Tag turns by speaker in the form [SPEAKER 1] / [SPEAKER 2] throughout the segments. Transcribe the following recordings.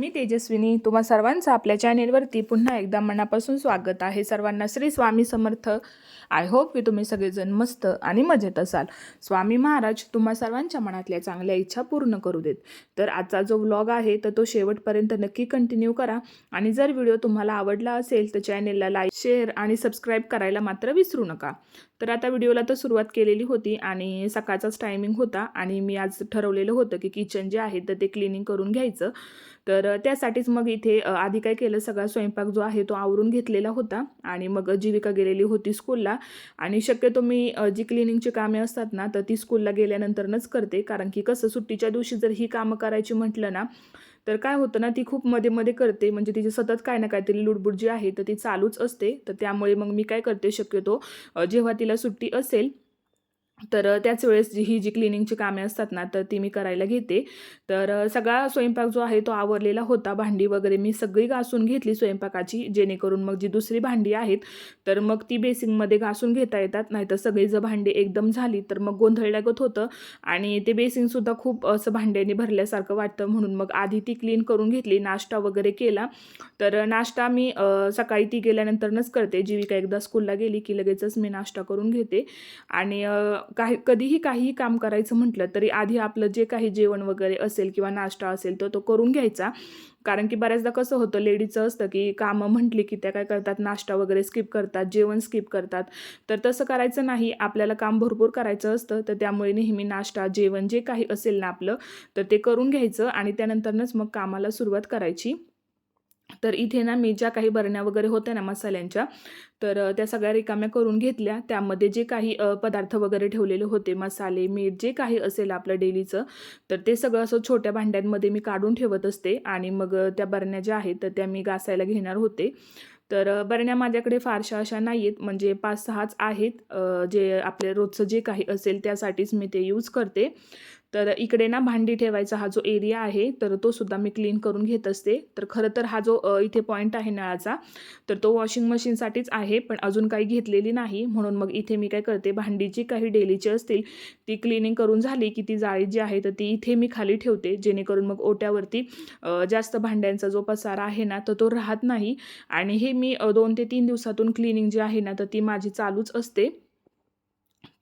[SPEAKER 1] मी तेजस्विनी. तुम्हा सर्वांचं आपल्या चॅनेलवरती पुन्हा एकदा मनापासून स्वागत आहे. सर्वांना श्री स्वामी समर्थ. आय होप की तुम्ही सगळेजण मस्त आणि मजेत असाल. स्वामी महाराज तुम्हा सर्वांच्या मनातल्या चांगल्या इच्छा पूर्ण करू देत. तर आजचा जो व्लॉग आहे तर तो शेवटपर्यंत नक्की कंटिन्यू करा. आणि जर व्हिडिओ तुम्हाला आवडला असेल तर चॅनेलला लाईक शेअर आणि सबस्क्राईब करायला मात्र विसरू नका. तर आता व्हिडिओला तर सुरुवात केलेली होती आणि सकाळचाच टायमिंग होता. आणि मी आज ठरवलेलं होतं की किचन जे आहे तर ते क्लिनिंग करून घ्यायचं. तर त्यासाठीच मग इथे आधी काय केलं सगळा स्वयंपाक जो आहे तो आवरून घेतलेला होता आणि मग जीविका गेलेली होती स्कूलला आणि शक्यतो मी जी क्लिनिंगची कामे असतात ना तर ती स्कूलला गेल्यानंतरच करते. कारण की कसं सुट्टीच्या दिवशी जर ही कामं करायची म्हटलं ना तर काय होतं ना ती खूप मध्ये मध्ये करते. म्हणजे तिची सतत काय ना काहीतरी लुडबुड जी आहे तर ती चालूच असते. तर त्यामुळे मग मी काय करते शक्यतो जेव्हा तिला सुट्टी असेल तर त्याच वेळेस जी ही जी क्लिनिंगची कामे असतात ना तर ती मी करायला घेते. तर सगळा स्वयंपाक जो आहे तो आवरलेला होता भांडी वगैरे मी सगळी घासून घेतली स्वयंपाकाची जेणेकरून मग जी दुसरी भांडी आहेत तर मग ती बेसिंगमध्ये घासून घेता येतात नाहीतर सगळी जर भांडी एकदम झाली तर मग गोंधळ लागत होतं. आणि ते बेसिंगसुद्धा खूप असं भांड्याने भरल्यासारखं वाटतं म्हणून मग आधी ती क्लीन करून घेतली नाश्ता वगैरे केला. तर नाश्ता मी सकाळी ती गेल्यानंतरच करते. जीविका एकदा स्कूलला गेली की लगेचच मी नाश्ता करून घेते. आणि काही कधीही काहीही काम करायचं म्हटलं तरी आधी आपलं जे काही जेवण वगैरे असेल किंवा नाश्ता असेल तर तो करून घ्यायचा. कारण की बऱ्याचदा कसं होतं लेडीचं असतं की कामं म्हटली की त्या काय करतात नाश्ता वगैरे स्किप करतात जेवण स्किप करतात. तर तसं करायचं नाही. आपल्याला काम भरपूर करायचं असतं तर त्यामुळे नेहमी नाश्ता जेवण जे काही असेल ना आपलं तर ते करून घ्यायचं आणि त्यानंतरच मग कामाला सुरुवात करायची. तर इथे ना मी ज्या काही बरण्या वगैरे होत्या ना मसाल्यांच्या तर त्या सगळ्या रिकाम्या करून घेतल्या. त्यामध्ये जे काही पदार्थ वगैरे ठेवलेले होते मसाले मीठ जे काही असेल आपलं डेलीचं तर ते सगळं असं छोट्या भांड्यांमध्ये मी काढून ठेवत असते आणि मग त्या बरण्या ज्या आहेत तर त्या मी घासायला घेणार होते. तर बरण्या माझ्याकडे फारशा अशा नाही आहेत म्हणजे पाच सहाच आहेत जे आपले रोजचं जे काही असेल त्यासाठीच मी ते यूज करते. तर इकडे ना भांडी ठेवायचा हा जो एरिया आहे तर तो सुद्धा मी क्लीन करून घेत असते. तर खरं तर हा जो इथे पॉईंट आहे नळाचा तर तो वॉशिंग मशीनसाठीच आहे पण अजून काही घेतलेली नाही. म्हणून मग इथे मी काय करते भांडीची काही डेलीची असतील ती क्लिनिंग करून झाली की ती जाळी जी आहे तर ती इथे मी खाली ठेवते. जेणेकरून मग ओट्यावरती जास्त भांड्यांचा जो पसारा आहे ना तर तो राहत नाही. आणि हे मी दोन ते तीन दिवसातून क्लिनिंग जी आहे ना तर ती माझी चालूच असते.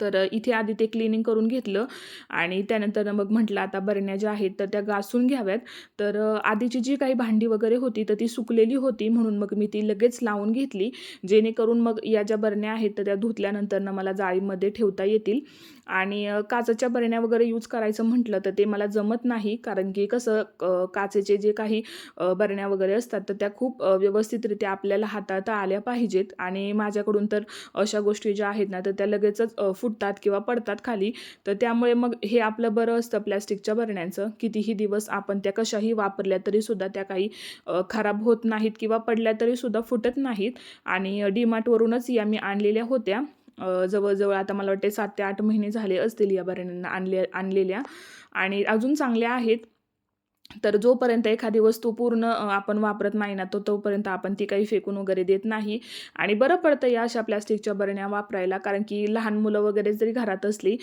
[SPEAKER 1] तर इथे आधी ते क्लिनिंग करून घेतलं आणि त्यानंतर मग म्हटलं आता बरण्या ज्या आहेत तर त्या घासून घ्याव्यात. तर आधीची जी काही भांडी वगैरे होती तर ती सुकलेली होती म्हणून मग मी ती लगेच लावून घेतली जेणेकरून मग या ज्या बरण्या आहेत तर त्या धुतल्यानंतरनं मला जाळीमध्ये ठेवता येतील. आणि काचेच्या बरण्या वगैरे यूज करायचं म्हटलं तर ते मला जमत नाही. कारण की कसं काचेचे जे काही बरण्या वगैरे असतात तर त्या खूप व्यवस्थितरित्या आपल्याला हाताळता आल्या पाहिजेत. आणि माझ्याकडून तर अशा गोष्टी ज्या आहेत ना तर त्या लगेचच फुट फुटतात किंवा पडतात खाली तर त्यामुळे मग हे आपलं बरं असतं प्लॅस्टिकच्या बरण्यांचं. कितीही दिवस आपण त्या कशाही वापरल्या तरीसुद्धा त्या काही खराब होत नाहीत किंवा पडल्या तरीसुद्धा फुटत नाहीत. आणि डीमार्टवरूनच या मी आणलेल्या होत्या. जवळजवळ आता मला वाटते सात ते आठ महिने झाले असतील या बरण्यांना आणले आणलेल्या. आणि अजून चांगल्या आहेत. तर जोपर्यंत एखादी वस्तू पूर्ण आपण वापरत नाही ना तो तोपर्यंत आपण ती काही फेकून वगैरे देत नाही. आणि बरं पडतं या अशा प्लॅस्टिकच्या बरण्या वापरायला कारण की लहान मुलं वगैरे जरी घरात असली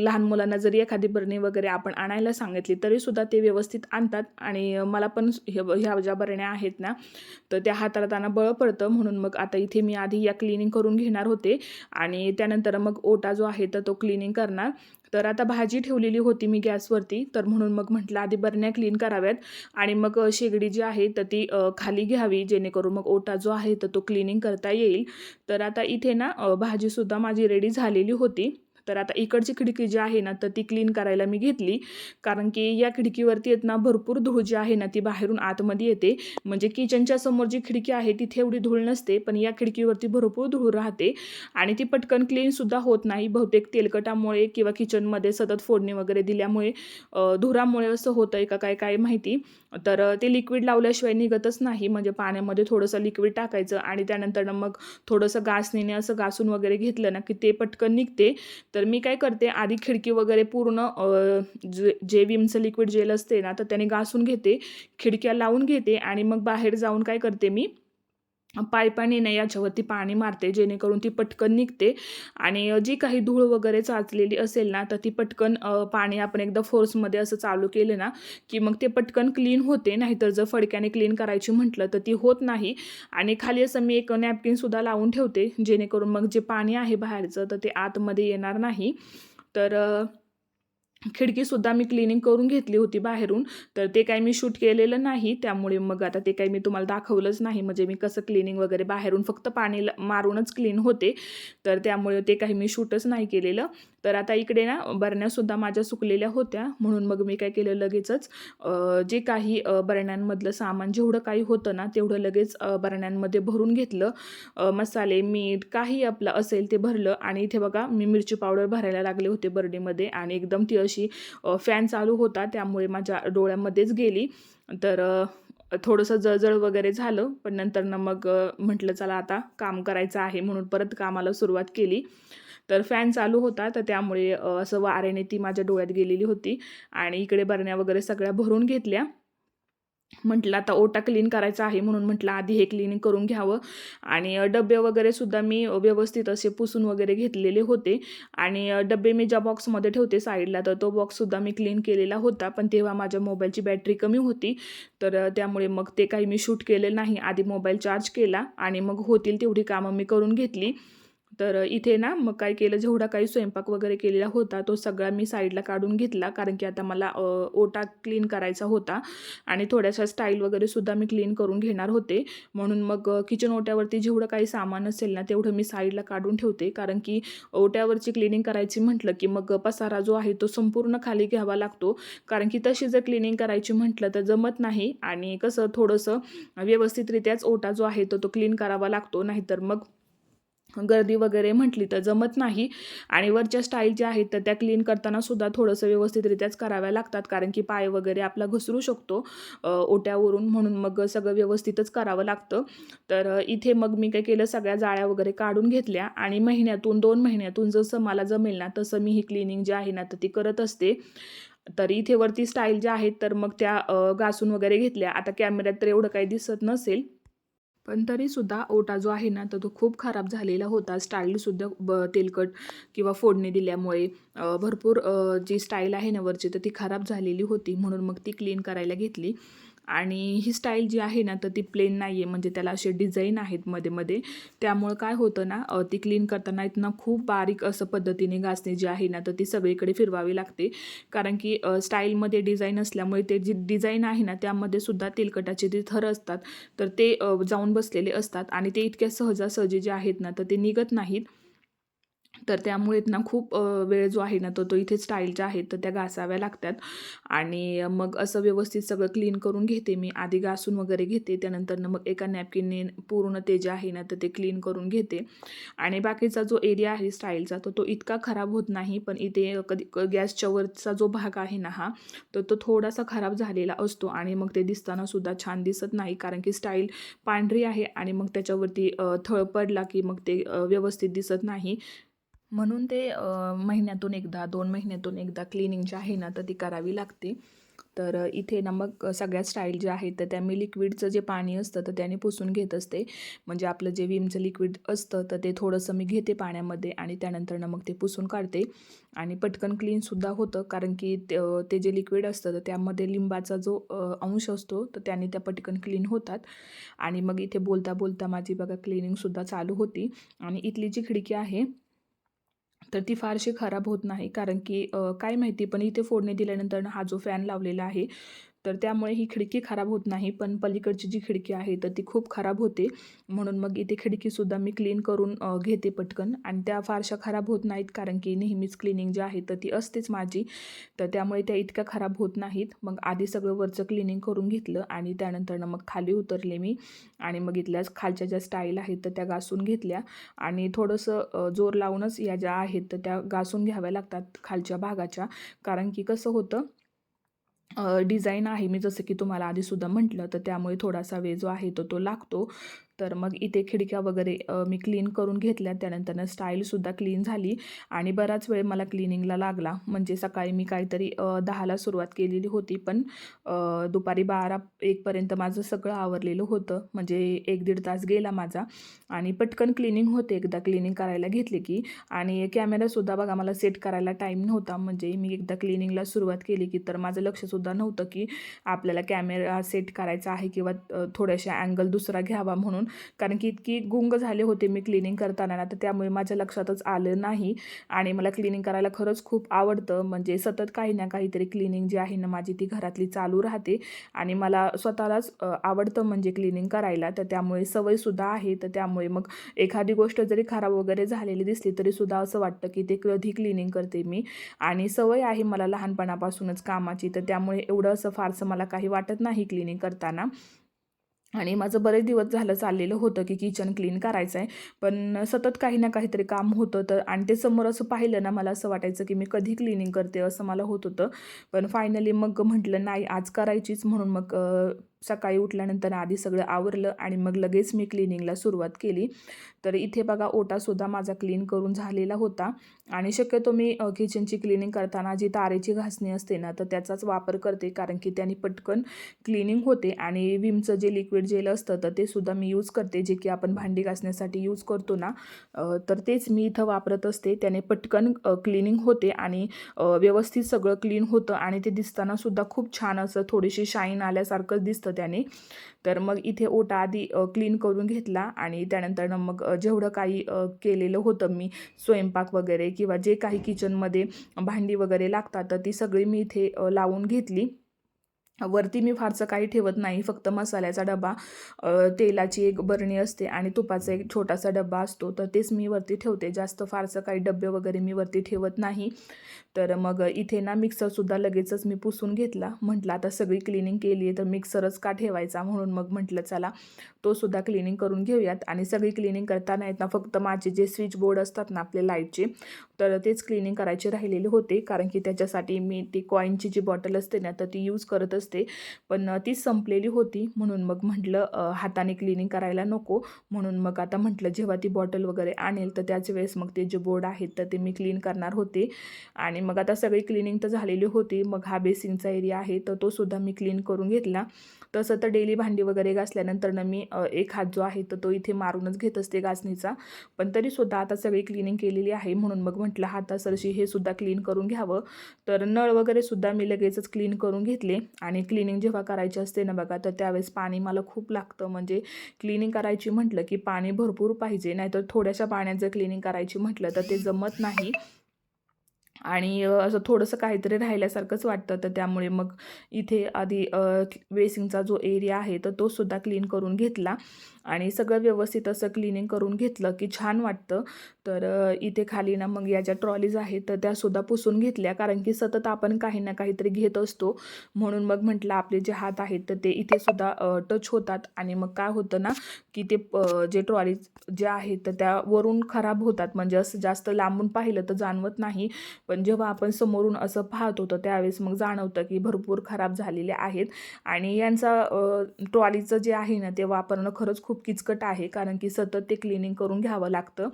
[SPEAKER 1] लहान मुलांना जरी एखादी बरणी वगैरे आपण आणायला सांगितली तरीसुद्धा ते व्यवस्थित आणतात. आणि मला पण ह्या ज्या बरण्या आहेत ना तर त्या हाताळताना बळ पडतं. म्हणून मग आता इथे मी आधी या क्लिनिंग करून घेणार होते. आणि त्यानंतर मग ओटा जो आहे तर तो क्लिनिंग करणार. तर आता भाजी ठेवलेली होती मी गॅसवरती. तर म्हणून मग म्हटलं आधी बरण्या क्लीन कराव्यात आणि मग शेगडी जी आहे तर ती खाली घ्यावी जेणेकरून मग ओटा जो आहे तर तो क्लिनिंग करता येईल. तर आता इथे ना भाजीसुद्धा माझी रेडी झालेली होती. तर आता इकडची खिडकी जी आहे ना तर ती क्लीन करायला मी घेतली. कारण की या खिडकीवरती येत ना भरपूर धूळ जी आहे ना ती बाहेरून आतमध्ये येते. म्हणजे किचनच्या समोर जी खिडकी आहे तिथे एवढी धूळ नसते पण या खिडकीवरती भरपूर धूळ राहते. आणि ती पटकन क्लीनसुद्धा होत नाही. बहुतेक तेलकटामुळे किंवा किचनमध्ये सतत फोडणी वगैरे दिल्यामुळे धुरामुळे असं होतं का काय काय माहिती. तर ते लिक्विड लावल्याशिवाय निघतच नाही. म्हणजे पाण्यामध्ये थोडंसं लिक्विड टाकायचं आणि त्यानंतर मग थोडंसं घासणीने असं घासून वगैरे घेतलं ना की ते पटकन निघते. तर मी काय करते आधी खिडकी वगैरे पूर्ण जे जे विमचं लिक्विड जेल असते ना तर त्याने घासून घेते खिडक्या लावून घेते आणि मग बाहेर जाऊन काय करते मी पायपाने नाही याच्यावरती पाणी मारते जेणेकरून ती पटकन निघते. आणि जी काही धूळ वगैरे चाचलेली असेल ना तर ती पटकन पाणी आपण एकदा फोर्समध्ये असं चालू केलं ना की मग ते पटकन क्लीन होते. नाहीतर जर फडक्याने क्लीन करायची म्हटलं तर ती होत नाही. आणि खाली असं मी एक नॅपकिनसुद्धा लावून ठेवते जेणेकरून मग जे पाणी आहे बाहेरचं तर ते आतमध्ये येणार नाही. तर खिडकीसुद्धा मी क्लिनिंग करून घेतली होती बाहेरून. तर ते काही मी शूट केलेलं नाही. त्यामुळे मग आता ते काही मी तुम्हाला दाखवलंच नाही. म्हणजे मी कसं क्लिनिंग वगैरे बाहेरून फक्त पाणी मारूनच क्लीन होते. तर त्यामुळे ते काही मी शूटच नाही केलेलं. तर आता इकडे ना बरण्यासुद्धा माझ्या सुकलेल्या होत्या. म्हणून मग मी काय केलं लगेचच जे काही बरण्यांमधलं सामान जेवढं काही होतं ना तेवढं लगेच बरण्यांमध्ये भरून घेतलं. मसाले मीठ काही आपलं असेल ते भरलं. आणि इथे बघा मी मिरची पावडर भरायला लागले होते बरणीमध्ये आणि एकदम ती अशी फॅन चालू होता त्यामुळे माझ्या डोळ्यामध्येच गेली. तर थोडंसं जळजळ वगैरे झालं पण नंतर ना मग म्हटलं चला आता काम करायचं आहे म्हणून परत कामाला सुरुवात केली. तर फॅन चालू होता तर त्यामुळे असं वाऱ्याने ती माझ्या डोळ्यात गेलेली होती आणि इकडे बरण्या वगैरे सगळ्या भरून घेतल्या. म्हटलं आता ओटा क्लीन करायचा आहे म्हणून म्हटलं आधी हे क्लीनिंग करून घ्यावं. आणि डबे वगैरे सुद्धा मी व्यवस्थित असे पुसून वगैरे घेतलेले होते. आणि डबे मी ज्या बॉक्समध्ये ठेवते साईडला तर तो बॉक्ससुद्धा मी क्लीन केलेला होता. पण तेव्हा माझ्या मोबाईलची बॅटरी कमी होती. तर त्यामुळे मग ते काही मी शूट केलेलं नाही. आधी मोबाईल चार्ज केला आणि मग होतील तेवढी कामं मी करून घेतली. तर इथे ना मग काय केलं जेवढा काही स्वयंपाक वगैरे केलेला होता तो सगळा मी साईडला काढून घेतला. कारण की आता मला ओटा क्लीन करायचा होता आणि थोड्याशा स्टाईल वगैरे सुद्धा मी क्लीन करून घेणार होते. म्हणून मग किचन ओट्यावरती जेवढं काही सामान असेल ना तेवढं मी साईडला काढून ठेवते. कारण की ओट्यावरची क्लिनिंग करायची म्हटलं की मग पसारा जो आहे तो संपूर्ण खाली घ्यावा लागतो. कारण की तशी जर क्लिनिंग करायची म्हटलं तर जमत नाही आणि कसं थोडंसं व्यवस्थितरित्याच ओटा जो आहे तो तो क्लीन करावा लागतो. नाहीतर मग गर्दी वगैरे म्हटली तर जमत नाही. आणि वरच्या स्टाईल ज्या आहेत तर त्या क्लीन करताना सुद्धा थोडंसं व्यवस्थितरित्याच कराव्या लागतात. कारण की पाय वगैरे आपला घसरू शकतो ओट्यावरून म्हणून मग सगळं व्यवस्थितच करावं लागतं. तर इथे मग मी काय केलं सगळ्या जाळ्या वगैरे काढून घेतल्या. आणि महिन्यातून दोन महिन्यातून जसं मला जमेल ना तसं मी ही क्लिनिंग जी आहे ना तर ती करत असते. तर इथे वरती स्टाईल ज्या आहेत तर मग त्या घासून वगैरे घेतल्या. आता कॅमेऱ्यात तर एवढं काही दिसत नसेल. पण तरीसुद्धा ओटा जो आहे ना तर तो खूप खराब झालेला होता. स्टाईलसुद्धा ब तेलकट किंवा फोडणी दिल्यामुळे भरपूर जी स्टाईल आहे ना वरची तर ती खराब झालेली होती. म्हणून मग ती क्लीन करायला घेतली. आणि ही स्टाईल जी आहे ना तर ती प्लेन नाही आहे म्हणजे त्याला असे डिझाईन आहेत मध्ये मध्ये. त्यामुळं काय होतं ना ती क्लीन करताना इथनं खूप बारीक असं पद्धतीने घासणी जी आहे ना तर ती सगळीकडे फिरवावी लागते. कारण की स्टाईलमध्ये डिझाईन असल्यामुळे ते जी डिझाईन आहे ना त्यामध्ये सुद्धा तेलकटाचे जे थर असतात तर ते जाऊन बसलेले असतात. आणि ते इतक्या सहजासहजी जे आहेत ना तर ते निघत नाहीत. तर त्यामुळे ना खूप वेळ जो आहे ना तो तो इथे स्टाईलच्या आहेत तर त्या घासाव्या लागतात. आणि मग असं व्यवस्थित सगळं क्लीन करून घेते मी. आधी घासून वगैरे घेते त्यानंतर मग एका नॅपकिनने पूर्ण ते जे आहे ना तर ते क्लीन करून घेते. आणि बाकीचा जो एरिया आहे स्टाईलचा तो तो इतका खराब होत नाही पण इथे कधी क- गॅसच्या वरचा जो भाग आहे ना हा तर तो थोडासा खराब झालेला असतो. आणि मग ते दिसताना सुद्धा छान दिसत नाही कारण की स्टाईल पांढरी आहे आणि मग त्याच्यावरती थळ पडला की मग ते व्यवस्थित दिसत नाही. म्हणून ते महिन्यातून एकदा दोन महिन्यातून एकदा क्लिनिंग जी आहे ना तर ती करावी लागते. तर इथे ना मग सगळ्या स्टाईल ज्या आहेत तर त्या मी लिक्विडचं जे पाणी असतं तर त्याने पुसून घेत असते. म्हणजे आपलं जे विमचं लिक्विड असतं तर ते थोडंसं मी घेते पाण्यामध्ये आणि त्यानंतर ना मग ते पुसून काढते. आणि पटकन क्लीनसुद्धा होतं कारण की ते ते जे लिक्विड असतं तर त्यामध्ये लिंबाचा जो अंश असतो तर त्याने त्या पटकन क्लीन होतात. आणि मग इथे बोलता बोलता माझी बघा क्लिनिंगसुद्धा चालू होती. आणि इथली जी खिडकी आहे तर ती फारशी खराब होत नाही. कारण की काय माहिती पण इथे फोडणी दिल्यानंतर हा जो फॅन लावलेला आहे तर त्यामुळे ही खिडकी खराब होत नाही. पण पलीकडची जी खिडकी आहे तर ती खूप खराब होते. म्हणून मग इथे खिडकीसुद्धा मी क्लीन करून घेते पटकन. आणि त्या फारशा खराब होत नाहीत कारण की नेहमीच क्लिनिंग जी आहे तर ती असतेच माझी. तर त्यामुळे त्या इतक्या खराब होत नाहीत. मग आधी सगळं वरचं क्लिनिंग करून घेतलं आणि त्यानंतर मग खाली उतरले मी. आणि मग इथल्याच खालच्या ज्या स्टाईल आहेत तर त्या घासून घेतल्या. आणि थोडंसं जोर लावूनच या ज्या आहेत तर त्या घासून घ्याव्या लागतात खालच्या भागाच्या. कारण की कसं होतं डिझाईन आहे मी जसं की तुम्हाला आधीसुद्धा म्हटलं तर त्यामुळे थोडासा वेळ जो आहे तो तो लागतो. तर मग इथे खिडक्या वगैरे मी क्लीन करून घेतल्या. त्यानंतरनं स्टाईलसुद्धा क्लीन झाली आणि बराच वेळ मला क्लिनिंगला लागला. म्हणजे सकाळी मी काहीतरी दहाला सुरुवात केलेली होती. पण दुपारी बारा एकपर्यंत माझं सगळं आवरलेलं होतं. म्हणजे एक दीड तास गेला माझा आणि पटकन क्लिनिंग होते. एकदा क्लिनिंग करायला घेतली की आणि कॅमेरासुद्धा बघा मला सेट करायला टाईम नव्हता. म्हणजे मी एकदा क्लिनिंगला सुरुवात केली की तर माझं लक्षसुद्धा नव्हतं की आपल्याला कॅमेरा सेट करायचा आहे किंवा थोड्याशा अँगल दुसरा घ्यावा म्हणून. कारण की इतकी गुंग झाले होते मी क्लिनिंग करताना. ना तर त्यामुळे माझ्या लक्षातच आलं नाही. आणि मला क्लिनिंग करायला खरंच खूप आवडतं. म्हणजे सतत काही ना काहीतरी क्लिनिंग जी आहे ना माझी ती घरातली चालू राहते. आणि मला स्वतःलाच आवडतं म्हणजे क्लिनिंग करायला. तर त्यामुळे सवयसुद्धा आहे. तर त्यामुळे मग एखादी गोष्ट जरी खराब वगैरे झालेली दिसली तरीसुद्धा असं वाटतं की ते कधी क्लिनिंग करते मी. आणि सवय आहे मला लहानपणापासूनच कामाची. तर त्यामुळे एवढं असं फारसं मला काही वाटत नाही क्लिनिंग करताना. आणि माझं बरेच दिवस झालं चाललेलं होतं की किचन क्लीन करायचं आहे पण सतत काही ना काहीतरी काम होतं तर आणि ते समोर असं पाहिलं ना मला असं वाटायचं की मी कधी क्लिनिंग करते असं मला होत होतं. पण फायनली मग म्हटलं नाही आज करायचीच म्हणून मग सकाळी उठल्यानंतर आधी सगळं आवरलं आणि मग लगेच मी क्लिनिंगला सुरुवात केली. तर इथे बघा ओटासुद्धा माझा क्लीन करून झालेला होता. आणि शक्यतो मी किचनची क्लिनिंग करताना जी तारेची घासणी असते ना तर त्याचाच वापर करते. कारण की त्याने पटकन क्लिनिंग होते आणि विमचं जे लिक्विड जेल असतं तर ते सुद्धा मी यूज करते. जे की आपण भांडी घासण्यासाठी यूज करतो ना तर तेच मी इथं वापरत असते. त्याने पटकन क्लिनिंग होते आणि व्यवस्थित सगळं क्लीन होतं. आणि ते दिसताना सुद्धा खूप छान असं थोडीशी शाईन आल्यासारखंच दिसतं. त्याने. तर मग इथे ओटा आधी क्लीन करून घेतला आणि त्यानंतर मग जेवढं काही केलेलं होतं मी स्वयंपाक वगैरे किंवा जे काही किचनमध्ये भांडी वगैरे लागतात तर ती सगळी मी इथे लावून घेतली. वरती मी फारसं काही ठेवत नाही फक्त मसाल्याचा डबा तेलाची एक बरणी असते आणि तुपाचा एक छोटासा डबा असतो. तर तेच मी वरती ठेवते. जास्त फारसं काही डबे वगैरे मी वरती ठेवत नाही. तर मग इथे ना मिक्सरसुद्धा लगेचच मी पुसून घेतला. म्हटलं आता सगळी क्लिनिंग केली आहे तर मिक्सरच का ठेवायचा? म्हणून मग म्हटलं चला तोसुद्धा क्लिनिंग करून घेऊयात. आणि सगळी क्लिनिंग करताना येत ना फक्त माझे जे स्विच बोर्ड असतात ना आपले लाईटचे तर तेच क्लिनिंग करायचे राहिलेले होते. कारण की त्याच्यासाठी मी ती कॉईनची जी बॉटल असते ना तर ती यूज करत असते. पण ती तीच संपलेली होती. म्हणून मग म्हटलं हाताने क्लिनिंग करायला नको. म्हणून मग आता म्हटलं जेव्हा ती बॉटल वगैरे आणेल तर त्याच वेळेस मग ते जे बोर्ड आहेत तर ते मी क्लीन करणार होते. आणि मग आता सगळी क्लिनिंग तर झालेली होती. मग हा बेसिनचा एरिया आहे तर तो सुद्धा मी क्लीन करून घेतला. तसं तर डेली भांडी वगैरे घासल्यानंतर ना मी एक हात जो आहे तर तो इथे मारूनच घेत असते घासणीचा. पण तरीसुद्धा आता सगळी क्लिनिंग केलेली आहे. म्हणून मग म्हटलं हातासरशी हे सुद्धा क्लीन करून घ्यावं. तर नळ वगैरे सुद्धा मी लगेचच क्लीन करून घेतले. आणि क्लिनिंग जेव्हा करायची असते ना बघा तर त्यावेळेस पाणी मला खूप लागतं. म्हणजे क्लिनिंग करायची म्हटलं की पाणी भरपूर पाहिजे. नाहीतर थोड्याशा पाण्यात जर क्लिनिंग करायची म्हटलं तर ते जमत नाही. आणि असं थोडंसं काहीतरी राहिल्यासारखंच वाटतं. तर त्यामुळे मग इथे आधी वेसिंगचा जो एरिया आहे तर तो सुद्धा क्लीन करून घेतला. आणि सगळं व्यवस्थित असं क्लिनिंग करून घेतलं की छान वाटतं. तर इथे खाली ना मग या ज्या ट्रॉलीज आहेत तर त्यासुद्धा पुसून घेतल्या. कारण की सतत आपण काही ना काहीतरी घेत असतो. म्हणून मग म्हटलं आपले जे हात आहेत तर ते इथे सुद्धा टच होतात. आणि मग काय होतं ना की ते जे ट्रॉलीज जे आहेत तर त्या वरून खराब होतात. म्हणजे असं जास्त लांबून पाहिलं तर जाणवत नाही. पण जेव्हा आपण समोरून असं पाहत होतो त्यावेळेस मग जाणवतं की भरपूर खराब झालेले आहेत. आणि यांचा ट्रॉलीचं जे आहे ना ते वापरणं खरंच खूप खूप किचकट आहे कारण की सतत ते क्लिनिंग करून घ्यावं लागतं.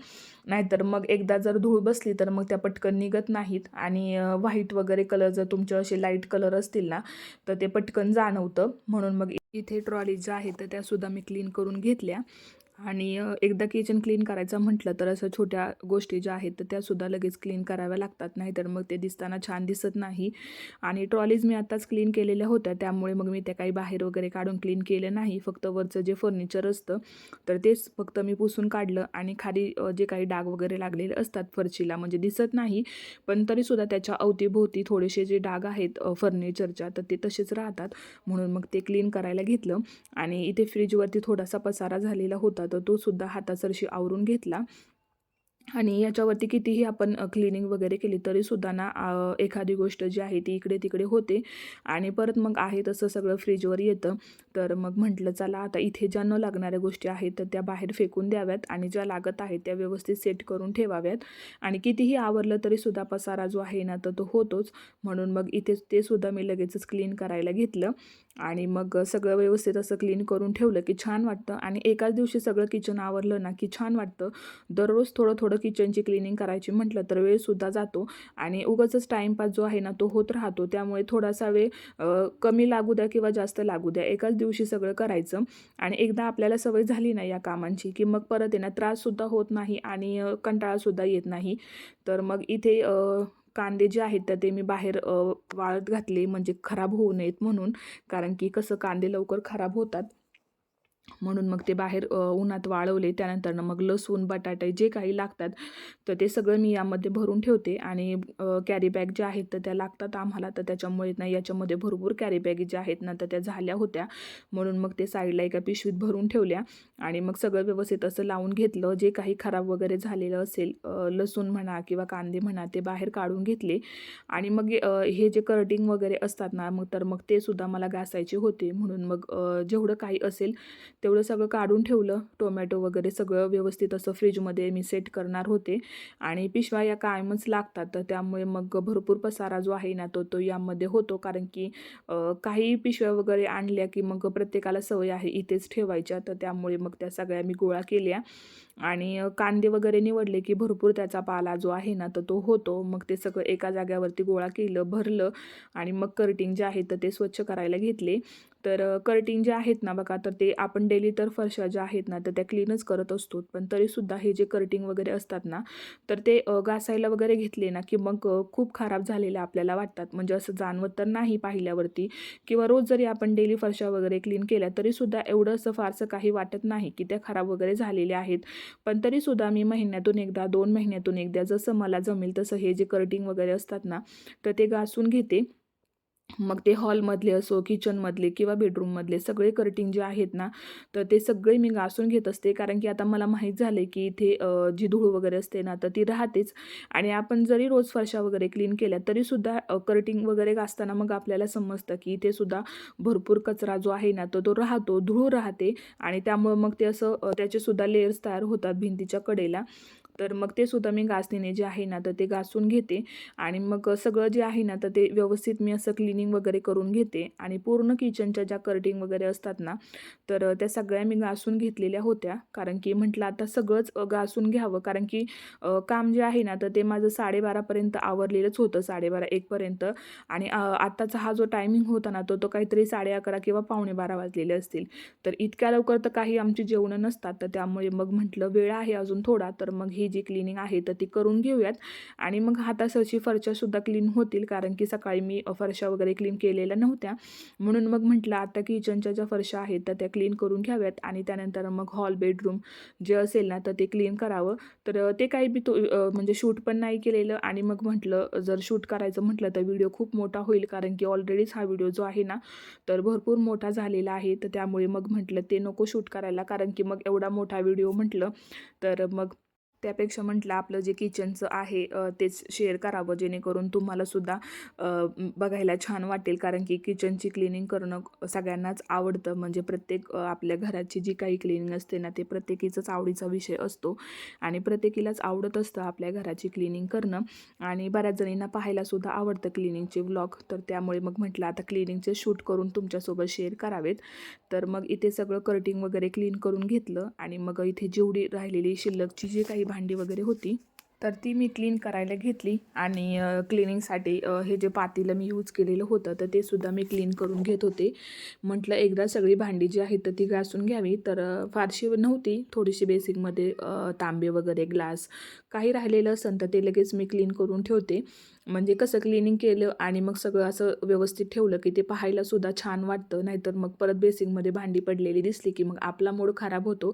[SPEAKER 1] नाहीतर मग एकदा जर धूळ बसली तर मग त्या पटकन निघत नाहीत. आणि व्हाईट वगैरे कलर जर तुमचे असे लाइट कलर असतील ना तर ते पटकन जाणवतं. म्हणून मग इथे ट्रॉली ज्या आहेत तर त्यासुद्धा मी क्लीन करून घेतल्या. आणि एकदा किचन क्लीन करायचं म्हटलं तर असं छोट्या गोष्टी ज्या आहेत तर त्यासुद्धा लगेच क्लीन कराव्या लागतात. नाहीतर मग ते दिसताना छान दिसत नाही. आणि ट्रॉलीज मी आत्ताच क्लीन केलेल्या होत्या. त्यामुळे मग मी त्या काही बाहेर वगैरे काढून क्लीन केलं नाही. फक्त वरचं जे फर्निचर असतं तर तेच फक्त मी पुसून काढलं. आणि खाली जे काही डाग वगैरे लागलेले असतात फरशीला म्हणजे दिसत नाही पण तरीसुद्धा त्याच्या अवतीभोवती थोडेसे जे डाग आहेत फर्निचरच्या तर ते तसेच राहतात. म्हणून मग ते क्लीन करायला घेतलं. आणि इथे फ्रीजवरती थोडासा पसारा झालेला होता. तर तो सुद्धा हातासरशी आवरून घेतला. आणि याच्यावरती कितीही आपण क्लिनिंग वगैरे केली तरीसुद्धा ना एखादी गोष्ट जी आहे ती इकडे तिकडे होते. आणि परत मग आहे तसं सगळं फ्रीजवर येतं. तर मग म्हटलं चला आता इथे ज्या न लागणाऱ्या गोष्टी आहेत तर त्या बाहेर फेकून द्याव्यात आणि ज्या लागत आहेत त्या व्यवस्थित सेट करून ठेवाव्यात. आणि कितीही आवरलं तरीसुद्धा पसारा जो आहे ना तर तो होतोच. म्हणून मग इथे ते सुद्धा मी लगेचच क्लीन करायला घेतलं. आणि मग सगळं व्यवस्थित असं क्लीन करून ठेवलं की छान वाटतं. आणि एकाच दिवशी सगळं किचन आवरलं ना की छान वाटतं. दररोज थोडं थोडं किचनची क्लिनिंग करायची म्हटलं तर वेळसुद्धा जातो. आणि उगाचच टाईमपास जो आहे ना तो होत राहतो. त्यामुळे थोडासा वेळ कमी लागू द्या किंवा जास्त लागू द्या. एकाच दिवशी सगळं करायचं. आणि एकदा आपल्याला सवय झाली ना या कामांची की मग परत येणार त्राससुद्धा होत नाही आणि कंटाळासुद्धा येत नाही. तर मग इथे कांदे जे आहेत तर ते मी बाहेर वाळत घातले म्हणजे खराब होऊ नयेत म्हणून. कारण की कसं कांदे लवकर खराब होतात. म्हणून मग ते बाहेर उन्हात वाळवले. त्यानंतर मग लसूण बटाटे जे काही लागतात तर ते सगळं मी यामध्ये भरून ठेवते. आणि कॅरी बॅग ज्या आहेत तर त्या लागतात आम्हाला. तर त्याच्यामुळे ना याच्यामध्ये भरपूर कॅरी बॅग ज्या आहेत ना तर त्या झाल्या होत्या. म्हणून मग ते साईडला एका पिशवीत भरून ठेवल्या. आणि मग सगळं व्यवस्थित असं लावून घेतलं. जे काही खराब वगैरे झालेलं असेल लसूण म्हणा किंवा कांदे म्हणा ते बाहेर काढून घेतले. आणि मग हे जे कर्टिंग वगैरे असतात ना मग तर मग ते सुद्धा मला घासायचे होते. म्हणून मग जेवढं काही असेल तेवढं सगळं काढून ठेवलं. टोमॅटो वगैरे सगळं व्यवस्थित असं फ्रीजमध्ये मी सेट करणार होते. आणि पिशव्या या कायमच लागतात. तर त्यामुळे मग भरपूर पसारा जो आहे ना तो तो यामध्ये होतो. कारण की काही पिशव्या वगैरे आणल्या की मग प्रत्येकाला सवय आहे इथेच ठेवायच्या. तर त्यामुळे मग त्या सगळ्या मी गोळा केल्या. आणि कांदे वगैरे निवडले की भरपूर त्याचा पाला जो आहे ना तर तो होतो. मग ते सगळं एका जाग्यावरती गोळा केलं भरलं. आणि मग कर्टिंग जे आहे तर ते स्वच्छ करायला घेतले. तर कर्टिंग जे आहेत ना बघा तर ते आपण डेली तर फरशा ज्या आहेत ना तर त्या क्लीनच करत असतो. पण तरीसुद्धा हे जे कर्टिंग वगैरे असतात ना तर ते घासायला वगैरे घेतले ना की मग खूप खराब झालेलं आपल्याला वाटतात. म्हणजे असं जाणवत तर नाही पाहिल्यावरती. किंवा रोज जरी आपण डेली फरशा वगैरे क्लीन केल्या तरीसुद्धा एवढं असं फारसं काही वाटत नाही की त्या खराब वगैरे झालेल्या आहेत. पण तरीसुद्धा मी महिन्यातून एकदा दोन महिन्यातून एकदा जसं मला जमेल तसं हे जे कर्टिंग वगैरे असतात ना तर ते घासून घेते. मग ते हॉलमधले असो किचनमधले किंवा बेडरूममधले सगळे कर्टिंग जे आहेत ना तर ते सगळे मी घासून घेत असते. कारण की आता मला माहीत झाले की इथे जी धूळ वगैरे असते ना तर ती राहतेच. आणि आपण जरी रोज फरशा वगैरे क्लीन केल्या तरीसुद्धा कर्टिंग वगैरे घासताना मग आपल्याला समजतं की इथे सुद्धा भरपूर कचरा जो आहे ना तो तो राहतो धूळ राहते. आणि त्यामुळं मग ते असं त्याचेसुद्धा लेयर्स तयार होतात भिंतीच्या कडेला. तर मग ते सुद्धा मी घासणीने जे आहे ना तर ते घासून घेते. आणि मग सगळं जे आहे ना तर ते व्यवस्थित मी असं क्लिनिंग वगैरे करून घेते. आणि पूर्ण किचनच्या ज्या कर्टिंग वगैरे असतात ना तर त्या सगळ्या मी घासून घेतलेल्या होत्या. कारण की म्हटलं आता सगळंच घासून घ्यावं. कारण की काम जे आहे ना तर ते माझं साडेबारापर्यंत आवरलेलंच होतं साडेबारा एकपर्यंत आणि आत्ताचा हा जो टायमिंग होता ना तो तो काहीतरी साडे अकरा किंवा पावणे बारा वाजलेले असतील. तर इतक्या लवकर तर काही आमची जेवणं नसतात. तर त्यामुळे मग म्हटलं वेळ आहे अजून थोडा. तर मग हे जी क्लिनिंग आहे तर ती करून घेऊयात. आणि मग हातासरची फरशासुद्धा क्लीन होतील कारण की सकाळी मी फरशा वगैरे क्लीन केलेल्या नव्हत्या. म्हणून मग म्हटलं आता किचनच्या ज्या फरशा आहेत तर त्या क्लीन करून घ्याव्यात. आणि त्यानंतर मग हॉल बेडरूम जे असेल ना तर ते क्लीन करावं. तर ते काही मी तो म्हणजे शूट पण नाही केलेलं. आणि मग म्हटलं जर शूट करायचं म्हटलं तर व्हिडिओ खूप मोठा होईल कारण की ऑलरेडीच हा व्हिडिओ जो आहे ना तर भरपूर मोठा झालेला आहे. तर त्यामुळे मग म्हटलं ते नको शूट करायला. कारण की मग एवढा मोठा व्हिडिओ म्हटलं तर मग त्यापेक्षा म्हटलं आपलं जे किचनचं आहे तेच शेअर करावं जेणेकरून तुम्हालासुद्धा बघायला छान वाटेल. कारण की किचनची क्लिनिंग करणं सगळ्यांनाच आवडतं. म्हणजे प्रत्येक आपल्या घराची जी काही क्लिनिंग असते ना ते प्रत्येकीचाच आवडीचा विषय असतो. आणि प्रत्येकीलाच आवडत असतं आपल्या घराची क्लिनिंग करणं. आणि बऱ्याच जणींना पाहायलासुद्धा आवडतं क्लिनिंगचे व्लॉग तर त्यामुळे मग म्हटलं आता क्लिनिंगचे शूट करून तुमच्यासोबत शेअर करावेत. तर मग इथे सगळं कर्टिंग वगैरे क्लीन करून घेतलं. आणि मग इथे जेवढी राहिलेली शिल्लकची जी काही भांडी वगैरे होती तर ती मी क्लीन करायला घेतली आणि क्लिनिंगसाठी हे जे पातेलं मी यूज केलेलं होतं तर ते सुद्धा मी क्लीन करून घेत होते. म्हटलं एकदा सगळी भांडी जी आहेत तर ती घासून घ्यावी. तर फारशी नव्हती थोडीशी बेसिकमध्ये तांबे वगैरे ग्लास काही राहिलेलं असेल तर ते लगेच मी क्लीन करून ठेवते. म्हणजे कसं क्लिनिंग केलं आणि मग सगळं असं व्यवस्थित ठेवलं की ते पाहायला सुद्धा छान वाटतं. नाहीतर मग परत बेसिंगमध्ये भांडी पडलेली दिसली की मग आपला मूड खराब होतो.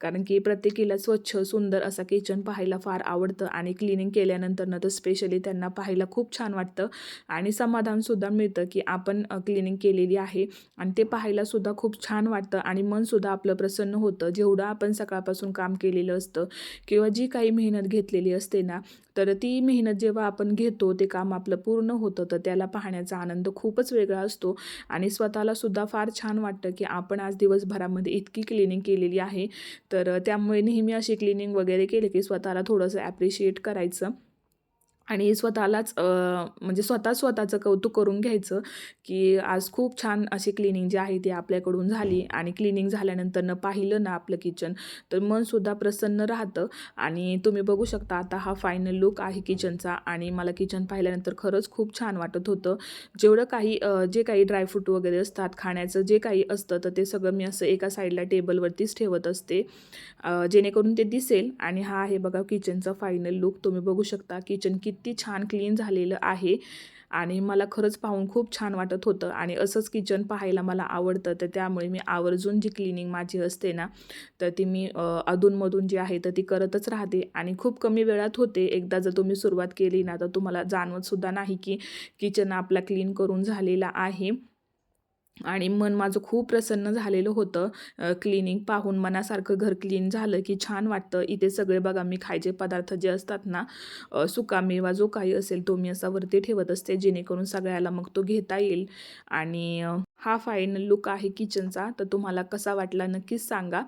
[SPEAKER 1] कारण की प्रत्येकीला स्वच्छ सुंदर असा किचन पाहायला फार आवडतं आणि क्लिनिंग केल्यानंतरनं तर स्पेशली त्यांना पाहायला खूप छान वाटतं. आणि समाधानसुद्धा मिळतं की आपण क्लिनिंग केलेली आहे आणि ते पाहायलासुद्धा खूप छान वाटतं आणि मनसुद्धा आपलं प्रसन्न होतं. जेवढं आपण सकाळपासून काम केलेलं असतं किंवा जी काही मेहनत घेतलेली असते ना तर ती मेहनत जेव्हा आपण घेतो ते काम आपलं पूर्ण होतं तर त्याला पाहण्याचा आनंद खूपच वेगळा असतो. आणि स्वतःला सुद्धा फार छान वाटतं की आपण आज दिवसभरामध्ये इतकी क्लिनिंग केलेली आहे. तर त्यामुळे नेहमी अशी क्लिनिंग वगैरे केली की स्वतःला थोडंसं ॲप्रिशिएट करायचं. आणि स्वतःलाच म्हणजे स्वतः स्वतःचं कौतुक करून घ्यायचं की आज खूप छान अशी क्लिनिंग जी आहे ती आपल्याकडून झाली आणि क्लिनिंग झाल्यानंतरनं पाहिलं ना आपलं किचन तर मनसुद्धा प्रसन्न राहतं. आणि तुम्ही बघू शकता आता हा फायनल लुक आहे किचनचा आणि मला किचन पाहिल्यानंतर खरंच खूप छान वाटत होतं. जेवढं काही जे काही ड्रायफ्रूट वगैरे असतात खाण्याचं जे काही असतं तर ते सगळं मी असं एका साईडला टेबलवरतीच ठेवत असते. जेणेकरून ते दिसेल. आणि हा आहे बघा किचनचा फायनल लुक तुम्ही बघू शकता किचन किती किती छान क्लीन झालेलं आहे. आणि मला खरंच पाहून खूप छान वाटत होतं. आणि असंच किचन पाहायला मला आवडतं. तर त्यामुळे मी आवर्जून जी क्लिनिंग माझी असते ना तर ती मी अधूनमधून जी आहे तर ती करतच राहते. आणि खूप कमी वेळात होते. एकदा जर तुम्ही सुरुवात केली ना तर तुम्हाला जाणवतसुद्धा नाही की किचन आपला क्लीन करून झालेला आहे. आणि मन माझं खूप प्रसन्न झालेलं होतं. क्लिनिंग पाहून मनासारखं घर क्लीन झालं की छान वाटतं. इथे सगळे बघा मी खायचे पदार्थ जे असतात ना सुकामेवा जो काही असेल तो मी असा वरती ठेवत असते जेणेकरून सगळ्याला मग तो घेता येईल. आणि हा फायनल लुक आहे किचनचा तर तुम्हाला कसा वाटला नक्कीच सांगा.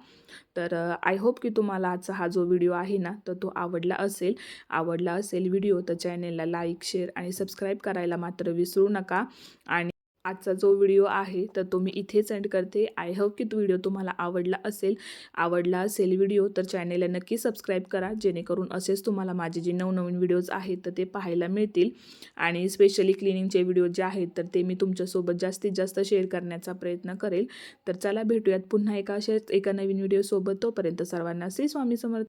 [SPEAKER 1] तर आय होप की तुम्हाला आजचा हा जो व्हिडिओ आहे ना तर तो आवडला असेल. आवडला असेल व्हिडिओ तर चॅनेलला लाईक शेअर आणि सबस्क्राईब करायला मात्र विसरू नका. आणि आजचा जो व्हिडिओ आहे तर तो मी इथेच एंड करते. आय होप की तो व्हिडिओ तुम्हाला आवडला असेल. आवडला असेल व्हिडिओ तर चॅनेलला नक्की सबस्क्राईब करा. जेणेकरून असेच तुम्हाला माझे जे नवनवीन व्हिडिओज आहेत तर ते पाहायला मिळतील. आणि स्पेशली क्लिनिंगचे व्हिडिओ जे आहेत तर ते मी तुमच्यासोबत जास्तीत जास्त शेअर करण्याचा प्रयत्न करेल. तर चला भेटूयात पुन्हा एका अशाच एका नवीन व्हिडिओसोबत तोपर्यंत सर्वांना श्री स्वामी समर्थ.